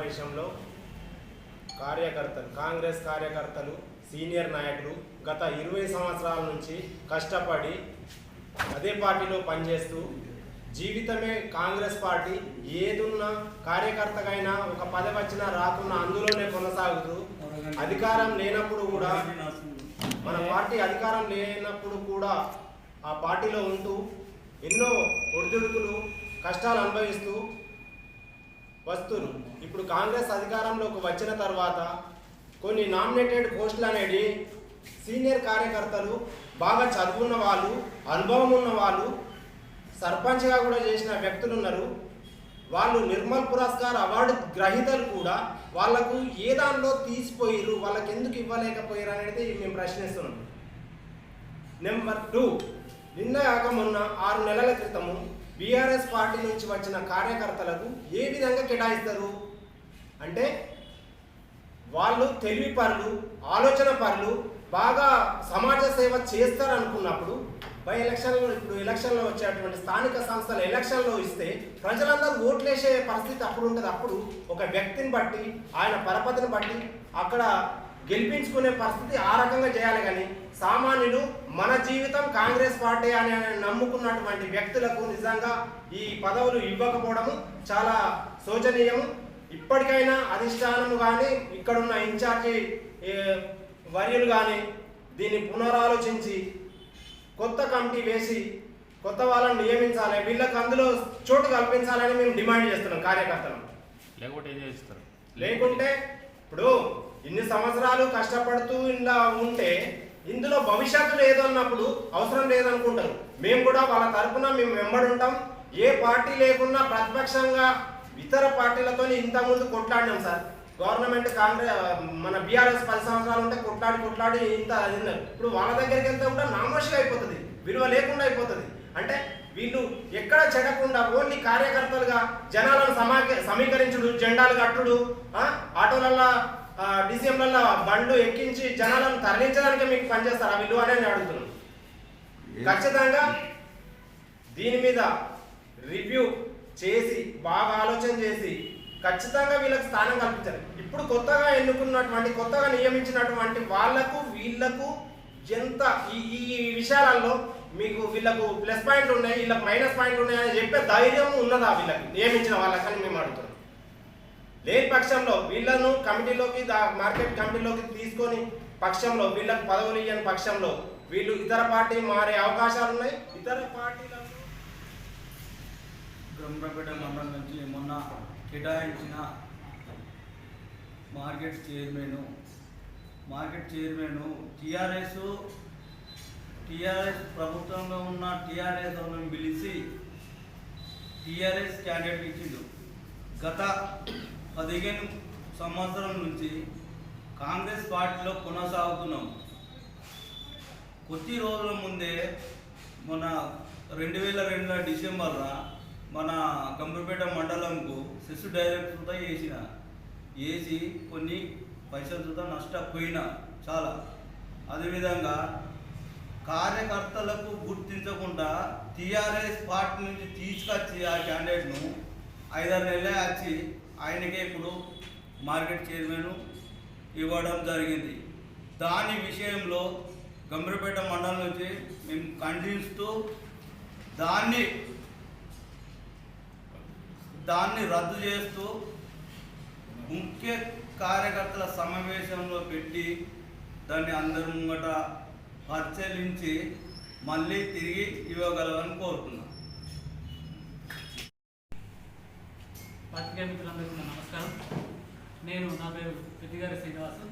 సమావేశంలో కార్యకర్తలు కాంగ్రెస్ కార్యకర్తలు సీనియర్ నాయకులు గత ఇరవై సంవత్సరాల నుంచి కష్టపడి అదే పార్టీలో పనిచేస్తూ జీవితమే కాంగ్రెస్ పార్టీ ఏదున్నా కార్యకర్తకైనా ఒక పదవి వచ్చినా రాకున్నా అందులోనే కొనసాగుతూ అధికారం లేనప్పుడు కూడా మన పార్టీ అధికారం లేనప్పుడు కూడా ఆ పార్టీలో ఉంటూ ఎన్నో ఒడిదుడుకులు కష్టాలు అనుభవిస్తూ వస్తును. ఇప్పుడు కాంగ్రెస్ అధికారంలోకి వచ్చిన తర్వాత కొన్ని నామినేటెడ్ పోస్టులు అనేది సీనియర్ కార్యకర్తలు బాగా చదువున్న వాళ్ళు అనుభవం ఉన్న వాళ్ళు సర్పంచ్గా కూడా చేసిన వ్యక్తులు ఉన్నారు. వాళ్ళు నిర్మల్ పురస్కార్ అవార్డు గ్రహీతలు కూడా వాళ్ళకు ఏ దానిలో తీసిపోయారు వాళ్ళకి ఎందుకు ఇవ్వలేకపోయారు అనేది మేము ప్రశ్నిస్తున్నాం. Number two. నిన్న కాక మొన్న ఆరు నెలల క్రితము బీఆర్ఎస్ పార్టీ నుంచి వచ్చిన కార్యకర్తలకు ఏ విధంగా కేటాయిస్తారు? అంటే వాళ్ళు తెలివి పరులు ఆలోచన పరులు బాగా సమాజ సేవ చేస్తారు అనుకున్నప్పుడు బై ఎలక్షన్లో ఇప్పుడు ఎలక్షన్లో వచ్చేటువంటి స్థానిక సంస్థల ఎలక్షన్లో ఇస్తే ప్రజలందరూ ఓట్లేసే పరిస్థితి అప్పుడు ఉంటుంది. అప్పుడు ఒక వ్యక్తిని బట్టి ఆయన పరపతిని బట్టి అక్కడ గెలిపించుకునే పరిస్థితి ఆ రకంగా చేయాలి కానీ సామాన్యులు మన జీవితం కాంగ్రెస్ పార్టీ అని నమ్ముకున్నటువంటి వ్యక్తులకు నిజంగా ఈ పదవులు ఇవ్వకపోవడము చాలా శోచనీయము. ఇప్పటికైనా అధిష్టానం కానీ ఇక్కడున్న ఇన్ఛార్జి వర్యులు కానీ దీన్ని పునరాలోచించి కొత్త కమిటీ వేసి కొత్త వాళ్ళని నియమించాలి. వీళ్ళకి అందులో చోటు కల్పించాలని మేము డిమాండ్ చేస్తున్నాం కార్యకర్తలు. లేకపోతే ఏం చేస్తారు? లేకుంటే ఇప్పుడు ఇన్ని సంవత్సరాలు కష్టపడుతూ ఇలా ఉంటే ఇందులో భవిష్యత్తు లేదన్నప్పుడు అవసరం లేదనుకుంటారు. మేము కూడా వాళ్ళ తరఫున మేము వెంబడి ఉంటాం. ఏ పార్టీ లేకున్నా ప్రతిపక్షంగా ఇతర పార్టీలతో ఇంతకుముందు కొట్లాడినాం సార్. గవర్నమెంట్ కాంగ్రెస్ మన బీఆర్ఎస్ పది సంవత్సరాలు ఉంటే కొట్లాడి కొట్లాడి ఇంత ఇప్పుడు వాళ్ళ దగ్గరికి వెళ్తే కూడా నామోషిగా అయిపోతుంది. విలువ లేకుండా అయిపోతుంది. అంటే వీళ్ళు ఎక్కడ చెడకుండా ఓన్లీ కార్యకర్తలుగా జనాలను సమా సమీకరించుడు జెండాలు కట్టుడు ఆటోలలో ఆటోలల్లో డిసిఎంలలో బండ్లు ఎక్కించి జనాలను తరలించడానికి మీకు పనిచేస్తారు? ఆ విలువ అనేది అడుగుతున్నాం ఖచ్చితంగా దీని మీద రివ్యూ చేసి బాగా ఆలోచన చేసి ఖచ్చితంగా వీళ్ళకి స్థానం కల్పించాలి. ఇప్పుడు కొత్తగా ఎన్నుకున్నటువంటి కొత్తగా నియమించినటువంటి వాళ్ళకు వీళ్ళకు ఎంత ఈ ఈ విషయాలలో మీకు వీళ్ళకు ప్లస్ పాయింట్లు ఉన్నాయి వీళ్ళకి మైనస్ పాయింట్లు ఉన్నాయి అని చెప్పే ధైర్యం ఉన్నదా వీళ్ళకి? నియమించిన వాళ్ళకని మేము అడుగుతున్నాం. లేని పక్షంలో వీళ్ళను కమిటీలోకి మార్కెట్ కమిటీలోకి తీసుకొని పక్షంలో వీళ్ళకు పదవులు ఇవ్వని పక్షంలో వీళ్ళు ఇతర పార్టీ మారే అవకాశాలు ఉన్నాయి? ఇతర పార్టీలకు బ్రహ్మపేట మండలం నుంచి మొన్న కేటాయించిన market chairman market chairman TRS TRS ప్రభుత్వంలో ఉన్న టీఆర్ఎస్ పిలిచి టిఆర్ఎస్ క్యాండిడేట్ ఇచ్చిండు. గత పదిహేను సంవత్సరం నుంచి కాంగ్రెస్ పార్టీలో కొనసాగుతున్నాం. కొద్ది రోజుల ముందే మన రెండు వేల రెండుల డిసెంబర్లో మన గంభీరపేట మండలంకు శిశు డైరెక్టర్తో వేసిన వేసి కొన్ని పైసలతో నష్టపోయినా చాలా. అదేవిధంగా కార్యకర్తలకు గుర్తించకుండా టీఆర్ఎస్ పార్టీ నుంచి తీసుకొచ్చి ఆ క్యాండిడేట్ను ఐదారు నెలలే వచ్చి ఆయనకే ఇప్పుడు మార్కెట్ చైర్మన్ ఇవ్వడం జరిగింది. దాని విషయంలో గంభీరపేట మండలం నుంచి మేము ఖండిస్తూ దాన్ని దాన్ని రద్దు చేస్తూ ముఖ్య కార్యకర్తల సమావేశంలో పెట్టి దాన్ని అందరి ముంగట పరిశీలించి మళ్ళీ తిరిగి ఇవ్వగలవని కోరుతున్నాను పత్రికా మిత్రులందరికీ నమస్కారం. నేను నా పేరు పెద్దిగారి శ్రీనివాసు.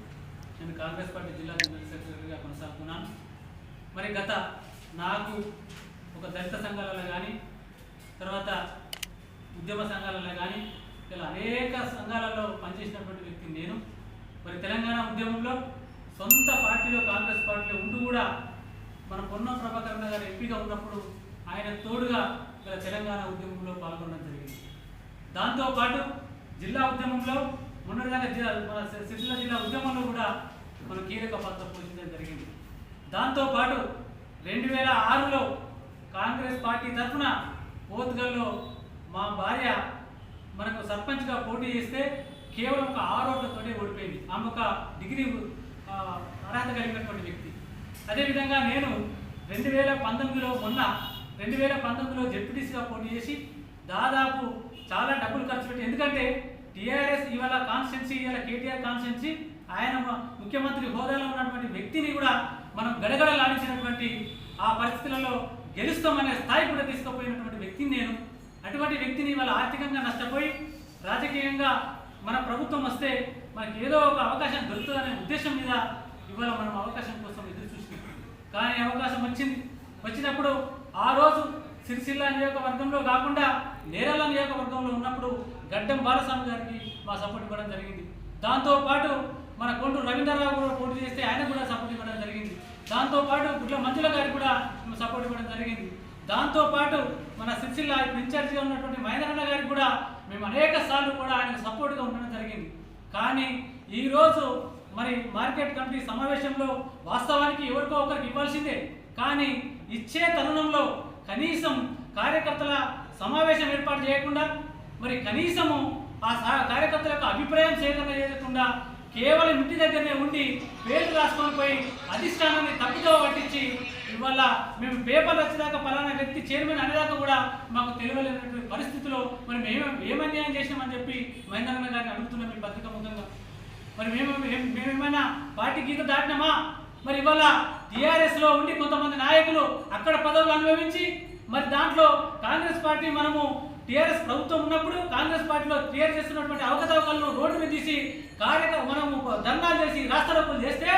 నేను కాంగ్రెస్ పార్టీ జిల్లా జనరల్ సెక్రటరీగా కొనసాగుతున్నాను. మరి గత నాకు ఒక దళిత సంఘాలలో కానీ తర్వాత ఉద్యమ సంఘాలలో కానీ ఇలా అనేక సంఘాలలో పనిచేసినటువంటి వ్యక్తిని నేను. మరి తెలంగాణ ఉద్యమంలో సొంత పార్టీలో కాంగ్రెస్ పార్టీలో ఉంటూ కూడా మన పొన్నం ప్రభాకరణ గారు ఎంపీగా ఉన్నప్పుడు ఆయన తోడుగా ఇలా తెలంగాణ ఉద్యమంలో పాల్గొనడం జరిగింది. దాంతోపాటు జిల్లా ఉద్యమంలో మొన్నటిదాకా జిల్లా మన సిరిసిల్ల జిల్లా ఉద్యమంలో కూడా మనం కీలక పాత్ర పోషించడం జరిగింది. దాంతోపాటు రెండు వేల ఆరులో కాంగ్రెస్ పార్టీ తరఫున పోతుగల్లో మా భార్య మనకు సర్పంచ్గా పోటీ చేస్తే కేవలం ఒక ఆరు ఓడిపోయింది. ఆమె ఒక డిగ్రీ అర్హత కలిగినటువంటి వ్యక్తి. అదేవిధంగా నేను రెండు వేల పంతొమ్మిదిలో మొన్న రెండు వేల పంతొమ్మిదిలో జడ్పీటీసీగా పోటీ చేసి దాదాపు చాలా డబ్బులు ఖర్చు పెట్టి. ఎందుకంటే టీఆర్ఎస్ ఇవాళ కాన్స్టిట్యున్సీ ఇవాళ కేటీఆర్ కాన్స్టిట్యున్సీ ఆయన ముఖ్యమంత్రి హోదాలో ఉన్నటువంటి వ్యక్తిని కూడా మనం గడగడలాడించినటువంటి ఆ పరిస్థితులలో గెలుస్తామనే స్థాయి కూడా తీసుకుపోయినటువంటి వ్యక్తిని నేను. అటువంటి వ్యక్తిని ఇవాళ ఆర్థికంగా నష్టపోయి రాజకీయంగా మన ప్రభుత్వం వస్తే మనకి ఏదో ఒక అవకాశం దొరుకుతుందనే ఉద్దేశం మీద ఇవాళ మనం అవకాశం కోసం ఎదురు చూస్తున్నాం కానీ అవకాశం వచ్చింది. వచ్చినప్పుడు ఆ రోజు సిరిసిల్ల నియోజకవర్గంలో కాకుండా నేరాల నియోజకవర్గంలో ఉన్నప్పుడు గడ్డం బాలస్వామి గారికి మా సపోర్ట్ ఇవ్వడం జరిగింది. దాంతోపాటు మన కొండూరు రవీంద్రరావు కూడా పోటీ చేస్తే ఆయన కూడా సపోర్ట్ ఇవ్వడం జరిగింది. దాంతోపాటు గుడ్ల మంజుల గారికి కూడా సపోర్ట్ ఇవ్వడం జరిగింది. దాంతోపాటు మన సిరిసిల్ల ఇన్ఛార్జిగా ఉన్నటువంటి మహేంద్రన్న గారికి కూడా మేము అనేక సార్లు కూడా ఆయనకు సపోర్ట్గా ఉండడం జరిగింది. కానీ ఈరోజు మరి మార్కెట్ కమిటీ సమావేశంలో వాస్తవానికి ఎవరికో ఒకరికి ఇవ్వాల్సిందే. కానీ ఇచ్చే తరుణంలో కనీసం కార్యకర్తల సమావేశం ఏర్పాటు చేయకుండా మరి కనీసము ఆ కార్యకర్తల యొక్క అభిప్రాయం సేకరణ చేయకుండా కేవలం ఇంటి దగ్గరనే ఉండి పేర్లు రాసుకొని పోయి అధిష్టానాన్ని తప్పుదో పట్టించి ఇవాళ మేము పేపర్ వచ్చేదాకా పలానా వ్యక్తి చైర్మన్ అనేదాకా కూడా మాకు తెలియలేనటువంటి పరిస్థితిలో మరి మేము ఏమన్యాయం చేసినామని చెప్పి మహేంద్రన్న గారిని అడుగుతున్నాం ఈ పత్రిక ముఖంగా మరి మేము మేమేమైనా పార్టీ గీత దాటినామా? మరి ఇవాళ టీఆర్ఎస్లో ఉండి కొంతమంది నాయకులు అక్కడ పదవులు అనుభవించి మరి దాంట్లో కాంగ్రెస్ పార్టీ మనము టీఆర్ఎస్ ప్రభుత్వం ఉన్నప్పుడు కాంగ్రెస్ పార్టీలో క్లియర్ చేస్తున్నటువంటి అవకతవకలను రోడ్డు మీద తీసి కార్యక మనము ధర్నాలు చేసి రాస్తారోకులు చేస్తే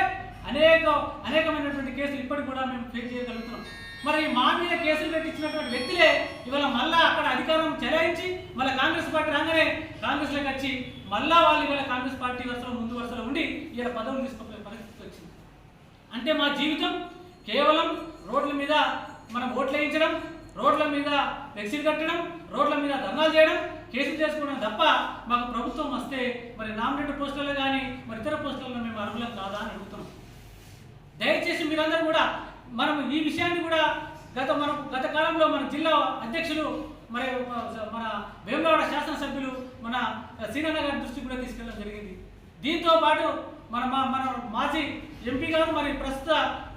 అనేక అనేకమైనటువంటి కేసులు ఇప్పటికి కూడా మేము ఫేస్ చేయగలుగుతున్నాం. మరి మా మీద కేసులు పెట్టించినటువంటి వ్యక్తులే ఇవాళ మళ్ళా అక్కడ అధికారం చెలాయించి మళ్ళీ కాంగ్రెస్ పార్టీ రాగానే కాంగ్రెస్లోకి వచ్చి మళ్ళా వాళ్ళు ఇవాళ కాంగ్రెస్ పార్టీ వరుసలో ముందు వరుసలో ఉండి ఇలా పదవులు తీసుకోలే పరిస్థితి వచ్చింది. అంటే మా జీవితం కేవలం రోడ్ల మీద మనం ఓట్లు వేయించడం రోడ్ల మీద ఫ్లెక్సీలు కట్టడం రోడ్ల మీద ధర్నాలు చేయడం కేసులు చేసుకోవడం తప్ప మాకు ప్రభుత్వం వస్తే మరి నామినేటెడ్ పోస్టులలో కానీ మరి ఇతర పోస్టులలో మేము అర్హులం కాదా అని అడుగుతున్నాం. దయచేసి మీరందరూ కూడా మనం ఈ విషయాన్ని కూడా గత మనం గత కాలంలో మన జిల్లా అధ్యక్షులు మరి మన వేములవాడ శాసనసభ్యులు మన సీనన్న గారి దృష్టికి కూడా తీసుకెళ్ళడం జరిగింది. దీంతో పాటు మన మా మన మాజీ ఎంపీ గారు మరి ప్రస్తుత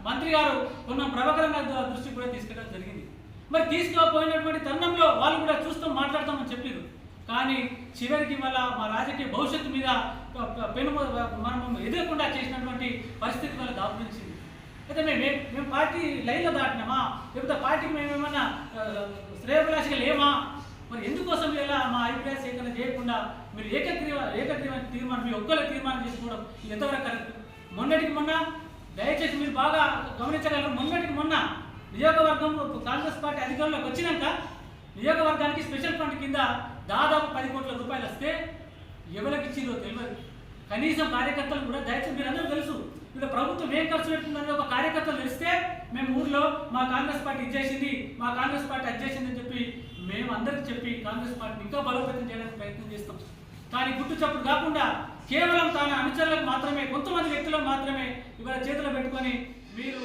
మంత్రి గారు ఉన్న ప్రభాకరన్ గారి దృష్టికి కూడా తీసుకెళ్ళడం జరిగింది. మరి తీసుకుపోయినటువంటి తరుణంలో వాళ్ళు కూడా చూస్తాం మాట్లాడతామని చెప్పారు కానీ చివరికి వల్ల మా రాజకీయ భవిష్యత్తు మీద పెను మనం ఎదురకుండా చేసినటువంటి పరిస్థితి వల్ల దాపురించింది. అయితే మేము మేము పార్టీ లైన్లో దాటినామా? లేకపోతే పార్టీకి మేము ఏమన్నా ఆ, లేమా? మరి ఎందుకోసం ఇలా మా అభిప్రాయ సేకరణ చేయకుండా మీరు ఏకగ్రీవ ఏకగ్రీవ తీర్మానం మీ ఒక్కరు తీర్మానం చేసుకోవడం ఎంతవరకు కరెక్ట్? మొన్నటికి మొన్న దయచేసి మీరు బాగా గమనించగలరు. మొన్నటికి మొన్న నియోజకవర్గం కాంగ్రెస్ పార్టీ అధికారంలోకి వచ్చినాక నియోజకవర్గానికి స్పెషల్ ఫండ్ కింద దాదాపు పది కోట్ల రూపాయలు వస్తే ఎవరికి ఇచ్చిందో తెలియదు కనీసం కార్యకర్తలు కూడా దయచేసి మీరందరూ తెలుసు ఇక్కడ ప్రభుత్వం ఏం ఖర్చు పెడుతుందని ఒక కార్యకర్తలు తెలిస్తే మేము ఊర్లో మా కాంగ్రెస్ పార్టీ ఇచ్చేసింది మా కాంగ్రెస్ పార్టీ అది అని చెప్పి మేము అందరికి చెప్పి కాంగ్రెస్ పార్టీని ఇంకా బలోపేతం చేయడానికి ప్రయత్నం చేస్తాం. కానీ గుట్టు చప్పుడు కాకుండా కేవలం తన అనుచరులకు మాత్రమే కొంతమంది వ్యక్తులకు మాత్రమే ఇవాళ చేతిలో పెట్టుకొని మీరు